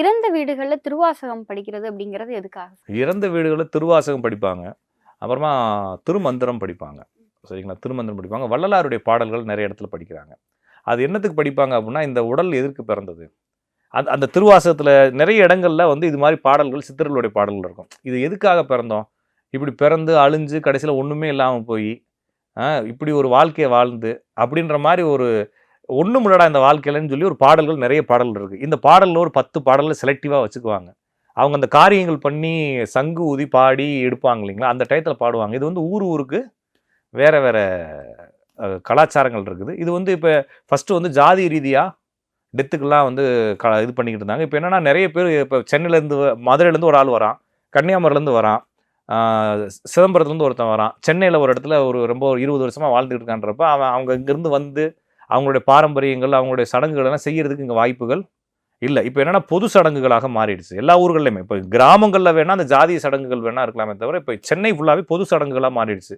இறந்த வீடுகளில் திருவாசகம் படிக்கிறது அப்படிங்கிறது எதுக்காக? இறந்த வீடுகளில் திருவாசகம் படிப்பாங்க. அப்புறமா திருமந்திரம் படிப்பாங்க. சரிங்களா? திருமந்திரம் படிப்பாங்க. வள்ளலாருடைய பாடல்கள் நிறைய இடத்துல படிக்கிறாங்க. அது என்னத்துக்கு படிப்பாங்க அப்படின்னா இந்த உடல் எதற்கு பிறந்தது. அந்த அந்த திருவாசகத்தில் நிறைய இடங்கள்ல வந்து இது மாதிரி பாடல்கள் சித்தர்களுடைய பாடல்கள் இருக்கும். இது எதுக்காக பிறந்தோம்? இப்படி பிறந்து அழிஞ்சு கடைசியில் ஒன்றுமே இல்லாமல் போய் இப்படி ஒரு வாழ்க்கையை வாழ்ந்து அப்படின்ற மாதிரி ஒரு ஒன்றும் இல்லடா இந்த வாழ்க்கையிலன்னு சொல்லி ஒரு பாடல்கள் நிறைய பாடல்கள் இருக்குது இந்த பாடலில் ஒரு பத்து பாடலில் செலக்டிவாக வச்சுக்குவாங்க. அவங்க அந்த காரியங்கள் பண்ணி சங்கு ஊதி பாடி எடுப்பாங்க இல்லைங்களா? அந்த டயத்தில் பாடுவாங்க. இது வந்து ஊர் ஊருக்கு வேறு வேறு கலாச்சாரங்கள் இருக்குது. இது வந்து இப்போ ஃபஸ்ட்டு வந்து ஜாதி ரீதியாக டெத்துக்கெல்லாம் வந்து க இது பண்ணிக்கிட்டு இருந்தாங்க. இப்போ என்னென்னா நிறைய பேர் இப்போ சென்னையிலேருந்து மதுரையிலேருந்து ஒரு ஆள் வரான். கன்னியாகுமரிலேருந்து வரான். சிதம்பரத்துலேருந்து ஒருத்தன் வரான். சென்னையில் ஒரு இடத்துல ஒரு ரொம்ப ஒரு இருபது வருஷமாக வாழ்ந்துட்டு இருக்கான்றப்ப அவன் அவங்க இங்கேருந்து வந்து அவங்களுடைய பாரம்பரியங்கள் அவங்களுடைய சடங்குகள் எல்லாம் செய்கிறதுக்கு இங்கே வாய்ப்புகள் இல்லை. இப்போ என்னென்னா பொது சடங்குகளாக மாறிடுச்சு. எல்லா ஊர்கள்லையுமே இப்போ கிராமங்களில் வேணால் அந்த ஜாதிய சடங்குகள் வேணால் இருக்கலாமே தவிர இப்போ சென்னை ஃபுல்லாகவே பொது சடங்குகளாக மாறிடுச்சு.